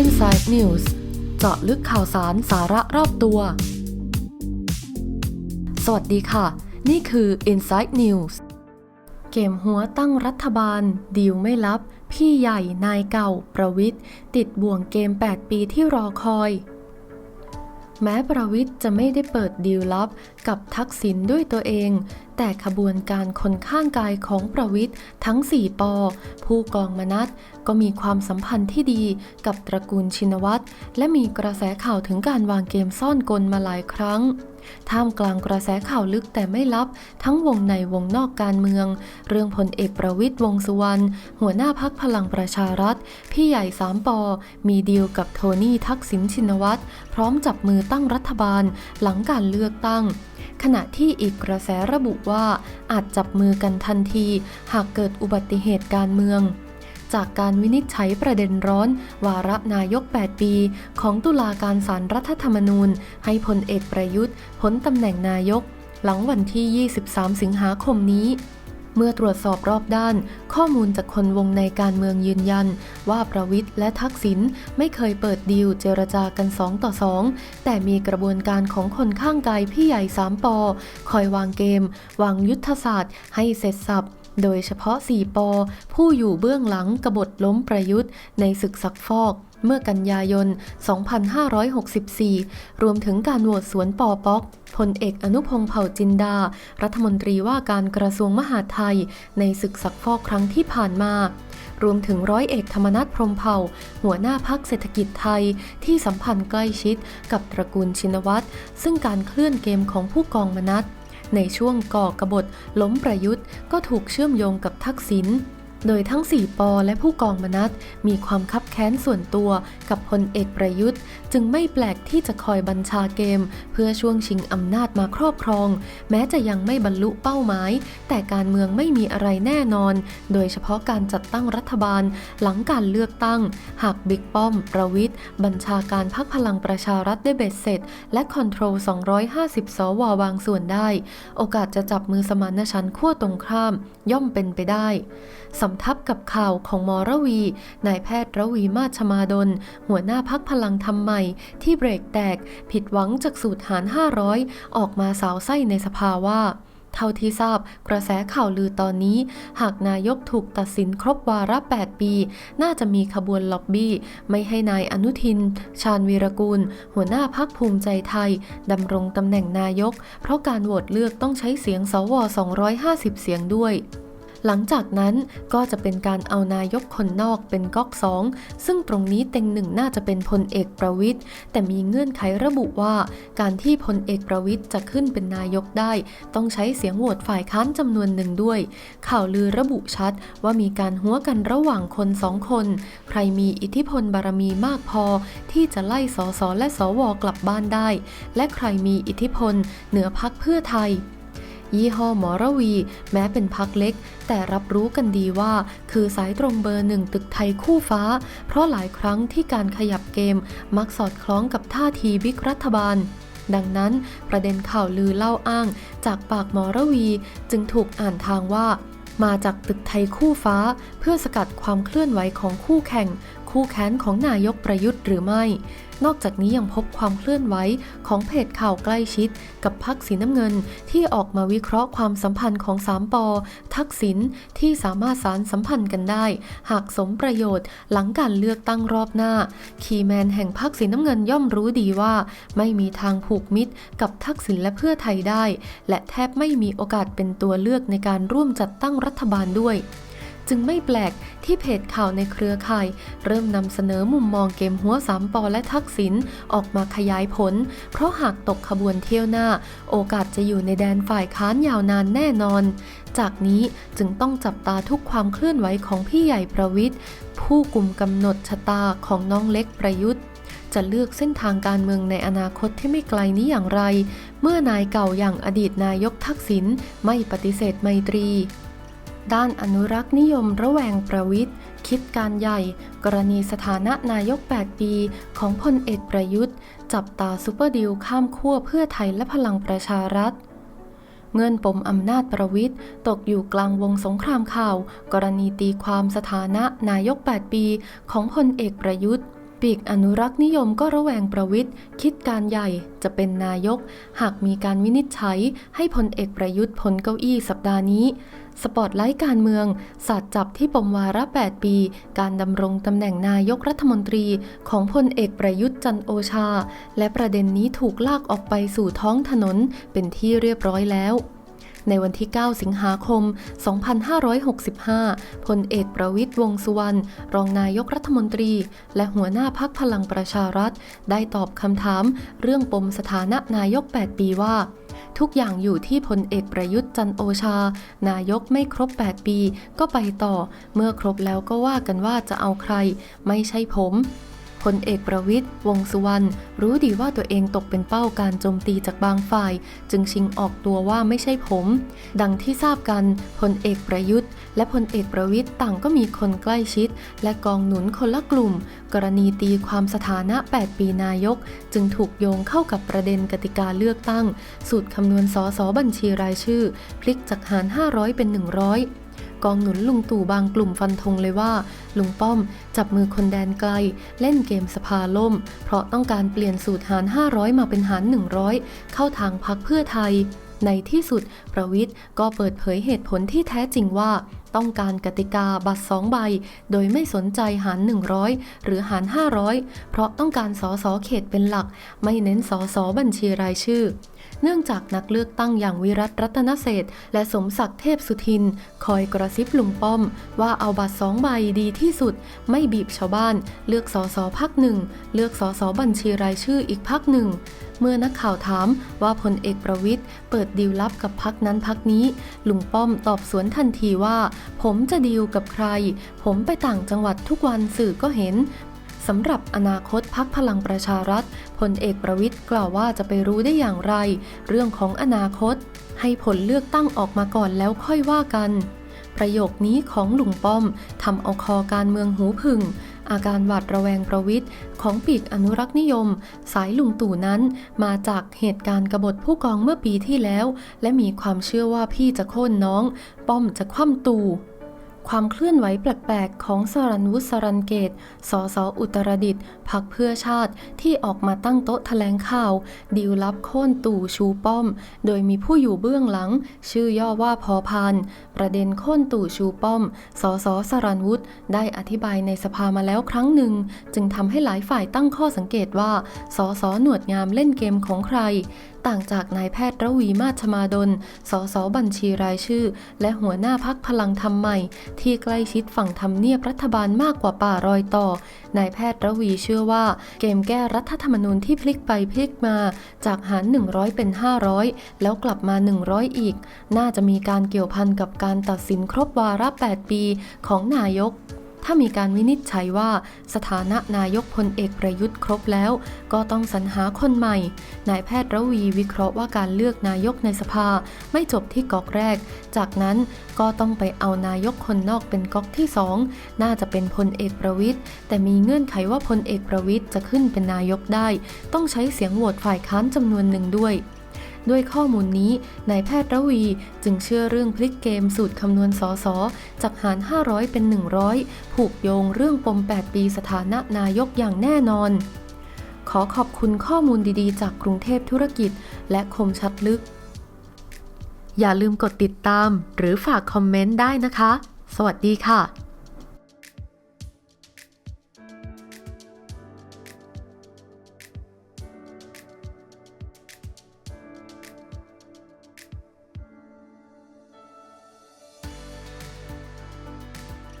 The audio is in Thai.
Inside News เจาะลึกข่าวสารสาระรอบตัว สวัสดีค่ะ นี่คือ Inside News เกมหัวตั้งรัฐบาล ดีลไม่ลับ พี่ใหญ่นายเก่าประวิทย์ติดบ่วงเกม 8 ปีที่รอคอย แม้ประวิทย์จะไม่ได้เปิดดีลลับกับทักษิณด้วยตัวเองแต่ขบวนการคนข้างกายของประวิทย์ทั้ง 4 ปอ ผู้กองมนัสก็มีความสัมพันธ์ที่ดีกับตระกูลชินวัตรและมีกระแสข่าวถึงการวางเกมซ่อนกลมาหลายครั้ง ท่ามกลางกระแสข่าวลึกแต่ไม่ลับ ทั้งวงในวงนอกการเมือง เรื่องพลเอกประวิทย์วงสุวรรณหัวหน้าพักพลังประชารัฐ พี่ใหญ่สามปอ มีดีลกับโทนี่ทักษิณชินวัตรพร้อมจับมือตั้งรัฐบาลหลังการเลือกตั้ง ขณะที่อีกกระแสระบุว่าอาจจับมือกันทันที หากเกิดอุบัติเหตุการเมือง จากการวินิจฉัยประเด็นร้อน วาระนายก 8 ปี ของตุลาการสารรัฐธรรมนูญ ให้พลเอกประยุทธ์พ้นตำแหน่งนายก หลังวันที่ 23 สิงหาคมนี้ เมื่อตรวจสอบรอบด้าน ข้อมูลจากคนวงในการเมืองยืนยัน ว่าประวิทย์และทักษิณไม่เคยเปิดดีลเจรจากัน 2 ต่อ 2 แต่มีกระบวนการของคนข้างกายพี่ใหญ่ 3ปอคอยวางเกม วางยุทธศาสตร์ ให้เสร็จสับโดยเฉพาะ 4ปอผู้อยู่เบื้องหลังกบฏล้มประยุทธ์ในศึกซักฟอก เมื่อกันยายน 2564 รวมถึงการโหวตสวนปอป๊อกพลเอกอนุพงษ์เผ่าจินดา รัฐมนตรีว่าการกระทรวงมหาดไทย ในศึกซักฟอกครั้งที่ผ่านมา รวมถึงร้อยเอกธรรมนัฐพรมเผ่า หัวหน้าพักเศรษฐกิจไทย ที่สัมพันธ์ใกล้ชิดกับตระกูลชินวัตร ซึ่งการเคลื่อนเกมของผู้กองมนัสในช่วงก่อกบฏล้มประยุทธ์ก็ถูกเชื่อมโยงกับทักษิณ โดยทั้ง 4 ปอและผู้กองมนัสมีความคับแค้นส่วนตัวกับพลเอกประยุทธ์ จึงไม่แปลกที่จะคอยบัญชาเกม เพื่อช่วงชิงอำนาจมาครอบครอง แม้จะยังไม่บรรลุเป้าหมาย แต่การเมืองไม่มีอะไรแน่นอน โดยเฉพาะการจัดตั้งรัฐบาล หลังการเลือกตั้ง หากบิ๊กป้อม ประวิทย์บัญชาการพักพลังประชารัฐได้เบ็ดเสร็จ และคอนโทรล 250 สวบางส่วนได้ โอกาสจะจับมือสมานฉันท์ขั้วตรงข้าม ย่อมเป็นไปได้สำทับกับข่าวของมอระวี นายแพทย์ระวีมาชมาดล หัวหน้าพักพลังธรรมใหม่ ที่เบรกแตก ผิดหวังจากสูตรหาร 500 ออกมาสาวไส้ในสภาว่าเท่าที่ทราบกระแสข่าวลือตอนนี้ หากนายกถูกตัดสินครบวาระ 8 ปี น่าจะมีขบวนล็อบบี้ ไม่ให้นายอนุทิน ชาญวีรกูล หัวหน้าพักภูมิใจไทย ดำรงตำแหน่งนายก เพราะการโหวตเลือกต้องใช้เสียงสว 250 เสียงด้วย หลังจากนั้นก็จะเป็นการเอานายกคนนอกเป็นก๊อกสองซึ่งตรงนี้เต็งหนึ่งน่าจะเป็นพลเอกประวิทย์แต่มีเงื่อนไขระบุว่า การที่พลเอกประวิทย์จะขึ้นเป็นนายกได้ ต้องใช้เสียงโหวตฝ่ายค้านจำนวนหนึ่งด้วย ข่าวลือระบุชัดว่ามีการหัวกันระหว่างคนสองคน ใครมีอิทธิพลบารมีมากพอ ที่จะไล่สสและสวกลับบ้านได้ และใครมีอิทธิพล เหนือพักเพื่อไทย ยี่ห้อหมอระวี แม้เป็นพักเล็ก แต่รับรู้กันดีว่า คือสายตรงเบอร์หนึ่งตึกไทยคู่ฟ้า เพราะหลายครั้งที่การขยับเกมมักสอดคล้องกับท่าทีบิ๊กรัฐบาลดังนั้นประเด็นข่าวลือเล่าอ้าง จากปากหมอระวี จึงถูกอ่านทางว่า มาจากตึกไทยคู่ฟ้า เพื่อสกัดความเคลื่อนไหวของคู่แข่ง คู่แค้นของนายกประยุทธ์หรือไม่ นอกจากนี้ยังพบความเคลื่อนไหวของเพจข่าวใกล้ชิด กับพักสีน้ำเงินที่ออกมาวิเคราะห์ความสัมพันธ์ของสามปอทักษิณที่สามารถสารสัมพันธ์กันได้ หากสมประโยชน์หลังการเลือกตั้งรอบหน้า คีแมนแห่งพักสีน้ำเงินย่อมรู้ดีว่า ไม่มีทางผูกมิตร กับทักษิณและเพื่อไทยได้ และแทบไม่มีโอกาสเป็นตัวเลือกในการร่วมจัดตั้งรัฐบาลด้วย จึงไม่แปลกที่เพจข่าวในเครือข่าย เริ่มนำเสนอมุมมองเกมหัวสามปอและทักษิณออกมาขยายผล เพราะหากตกขบวนเที่ยวหน้า โอกาสจะอยู่ในแดนฝ่ายค้านยาวนานแน่นอน จากนี้จึงต้องจับตาทุกความเคลื่อนไหวของพี่ใหญ่ประวิทย์ผู้กลุ่มกำหนดชะตาของน้องเล็กประยุทธ์จะเลือกเส้นทางการเมืองในอนาคตที่ไม่ไกลนี้อย่างไร เมื่อนายเก่าอย่างอดีตนายกทักษิณไม่ปฏิเสธไมตรี ด้านอนุรักษ์นิยมระแวงประวิทย์คิดการใหญ่ กรณีสถานะนายก 8 ปี ของพลเอกประยุทธ์ จับตาซุปเปอร์ดิวข้ามขั้วเพื่อไทยและพลังประชารัฐเงื่อนปมอำนาจประวิทย์ตกอยู่กลางวงสงครามข่าว กรณีตีความสถานะนายก 8 ปี ของพลเอกประยุทธ์ ปีกอนุรักษ์นิยมก็ระแวงประวิทย์คิดการใหญ่จะเป็นนายก หากมีการวินิจฉัยให้พลเอกประยุทธ์พ้นเก้าอี้สัปดาห์นี้ สปอตไลท์การเมืองสาดจับที่ปมวาระ 8 ปี การดำรงตำแหน่งนายกรัฐมนตรีของพลเอกประยุทธ์จันโอชา และประเด็นนี้ถูกลากออกไปสู่ท้องถนนเป็นที่เรียบร้อยแล้ว ในวันที่ 9 สิงหาคม 2565 พลเอกประวิทย์วงษ์สุวรรณ รองนายกรัฐมนตรี และหัวหน้าพักพลังประชารัฐ ได้ตอบคำถาม เรื่องปมสถานะนายก 8 ปีว่าทุกอย่างอยู่ที่พลเอกประยุทธ์จันโอชา นายกไม่ครบ 8 ปี ก็ไปต่อ เมื่อครบแล้วก็ว่ากันว่าจะเอาใคร ไม่ใช่ผม พลเอกประวิทย์วงสุวรรณรู้ดีว่าตัวเองตกเป็นเป้าการโจมตีจากบางฝ่าย จึงชิงออกตัวว่าไม่ใช่ผม ดังที่ทราบกันพลเอกประยุทธ์ และพลเอกประวิทย์ต่างก็มีคนใกล้ชิด และกองหนุนคนละกลุ่ม กรณีตีความสถานะ 8 ปีนายก จึงถูกโยงเข้ากับประเด็นกติกาเลือกตั้ง สูตรคำนวณสสบัญชีรายชื่อ พลิกจากหาร 500 เป็น 100 กองหนุนลุงตู่บางกลุ่มฟันธงเลยว่า ลุงป้อมจับมือคนแดนไกล เล่นเกมสภาล่ม เพราะต้องการเปลี่ยนสูตรหาร 500 มาเป็นหาร 100 เข้าทางพักเพื่อไทย ในที่สุดประวิทย์ก็เปิดเผยเหตุผลที่แท้จริงว่าต้องการกติกาบัตรสองใบ โดยไม่สนใจหาร 100 หรือหาร 500 เพราะต้องการสอสอเขตเป็นหลัก ไม่เน้นสอสอบัญชีรายชื่อ เนื่องจากนักเลือกตั้งอย่างวิรัตรัตนเศษและสมศักดิ์เทพสุทิน คอยกระซิบลุงป้อม ว่าเอาบัตรสองใบดีที่สุด ไม่บีบชาวบ้าน เลือกสอสอพักหนึ่ง เลือกสอสอบัญชีรายชื่ออีกพักหนึ่งเมื่อนักข่าวถามว่าพลเอกประวิทย์เปิดดีลลับกับพักนั้นพักนี้ ลุงป้อมตอบสวนทันทีว่า ผมจะดีลกับใคร ผมไปต่างจังหวัดทุกวันสื่อก็เห็น สำหรับอนาคตพักพลังประชารัฐพลเอกประวิทย์กล่าวว่าจะไปรู้ได้อย่างไร เรื่องของอนาคต ให้ผลเลือกตั้งออกมาก่อนแล้วค่อยว่ากัน ประโยคนี้ของลุงป้อมทำเอาคอการเมืองหูผึ่งอาการหวาดระแวงประวิทย์ของปีกอนุรักษ์นิยม สายลุงตู่นั้น มาจากเหตุการณ์กบฏผู้กองเมื่อปีที่แล้ว และมีความเชื่อว่าพี่จะโค่นน้อง ป้อมจะคว่ำตู่ ความเคลื่อนไหวแปลกๆ ของสรันวุฒิสรันเกต สสอุตรดิตถ์พักเพื่อชาติที่ออกมาตั้งโต๊ะแถลงข่าว ดีลลับโค่นตู่ชูป้อม โดยมีผู้อยู่เบื้องหลัง ชื่อย่อว่าพอพาน ประเด็นโค่นตู่ชูป้อม สสสรันวุฒิได้อธิบายในสภามาแล้วครั้งหนึ่ง จึงทำให้หลายฝ่ายตั้งข้อสังเกตว่า สสหนวดงามเล่นเกมของใคร ต่างจากนายแพทย์ระวีมาชมาดล สสบัญชีรายชื่อ และหัวหน้าพักพลังธรรมใหม่ ที่ใกล้ชิดฝั่งทำเนียบรัฐบาลมากกว่าป่ารอยต่อ นายแพทย์ระวีเชื่อว่า เกมแก้รัฐธรรมนูญที่พลิกไปพลิกมา จากหาร 100 เป็น 500 แล้วกลับมา 100 อีก น่าจะมีการเกี่ยวพันกับการตัดสินครบวาระ 8 ปีของนายก ถ้ามีการวินิจฉัยว่า สถานะนายกพลเอกประยุทธ์ครบแล้ว ก็ต้องสรรหาคนใหม่ นายแพทย์ระวีวิเคราะห์ว่าการเลือกนายกในสภาไม่จบที่ก๊อกแรก จากนั้นก็ต้องไปเอานายกคนนอกเป็นก๊อกที่สองน่าจะเป็นพลเอกประวิทย์แต่มีเงื่อนไขว่าพลเอกประวิทย์จะขึ้นเป็นนายกได้ ต้องใช้เสียงโหวตฝ่ายค้านจำนวนหนึ่งด้วย ด้วยข้อมูลนี้นายแพทย์ระวีจึงเชื่อเรื่องพลิกเกมสูตรคำนวณสอสอจากหาร 500 เป็น 100 ผูกโยงเรื่องปม 8 ปีสถานะนายกอย่างแน่นอน ขอขอบคุณข้อมูลดีๆ จากกรุงเทพธุรกิจ และคมชัดลึก อย่าลืมกดติดตาม หรือฝากคอมเมนต์ได้นะคะ สวัสดีค่ะ